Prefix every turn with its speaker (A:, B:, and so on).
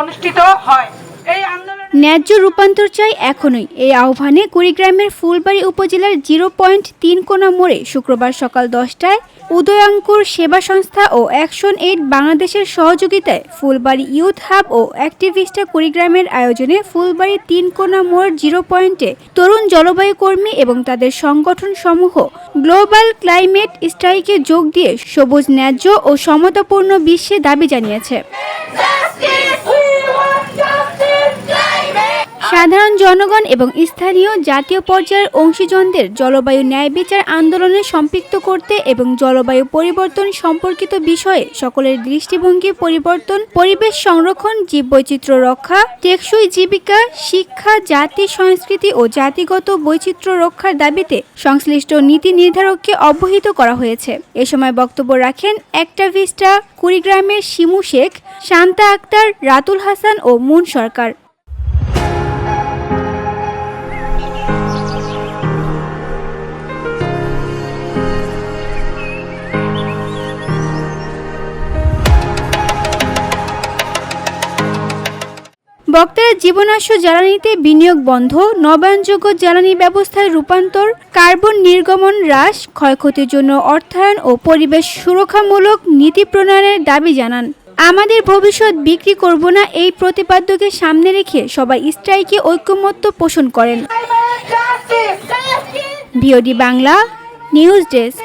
A: অনুষ্ঠিত হয়। এই আন্দোলন
B: ন্যায্য রূপান্তর চাই এখনই। এই আহ্বানে কুড়িগ্রামের ফুলবাড়ি উপজেলার জিরো পয়েন্ট তিন কোনা মোড়ে শুক্রবার সকাল দশটায় উদয়াঙ্কুর সেবা সংস্থা ও অ্যাকশন এইড বাংলাদেশের সহযোগিতায় ফুলবাড়ি ইউথ হাব ও অ্যাক্টিভিস্টা কুড়িগ্রামের আয়োজনে ফুলবাড়ি তিন কোনা মোড় জিরো পয়েন্টে তরুণ জলবায়ু কর্মী এবং তাদের সংগঠন সমূহ গ্লোবাল ক্লাইমেট স্ট্রাইকে যোগ দিয়ে সবুজ ন্যায্য ও সমতাপূর্ণ বিশ্বে দাবি জানিয়েছে। সাধারণ জনগণ এবং স্থানীয় জাতীয় পর্যায়ের অংশীজনদের জলবায়ু ন্যায় বিচার আন্দোলনে সম্পৃক্ত করতে এবং জলবায়ু পরিবর্তন সম্পর্কিত বিষয়ে সকলের দৃষ্টিভঙ্গি পরিবর্তন, পরিবেশ সংরক্ষণ, জীববৈচিত্র্য রক্ষা, টেকসই জীবিকা, শিক্ষা, জাতি সংস্কৃতি ও জাতিগত বৈচিত্র্য রক্ষার দাবিতে সংশ্লিষ্ট নীতি নির্ধারককে অবহিত করা হয়েছে। এ সময় বক্তব্য রাখেন অ্যাক্টাভিস্টা কুড়িগ্রামের শিমু শেখ, শান্তা আক্তার, রাতুল হাসান ও মুন সরকার। বক্তারা জীবনাশ্য জ্বালানিতে বিনিয়োগ বন্ধ নবায়নযোগ্য জ্বালানি ব্যবস্থায় রূপান্তর কার্বন নির্গমন হ্রাস ক্ষয়ক্ষতির জন্য অর্থায়ন ও পরিবেশ সুরক্ষামূলক নীতি প্রণয়নের দাবি জানান। আমাদের ভবিষ্যৎ বিক্রি করব না এই প্রতিপাদ্যকে সামনে রেখে সবাই স্ট্রাইকে ঐক্যমত্য পোষণ করেন। BOD Bangla news desk.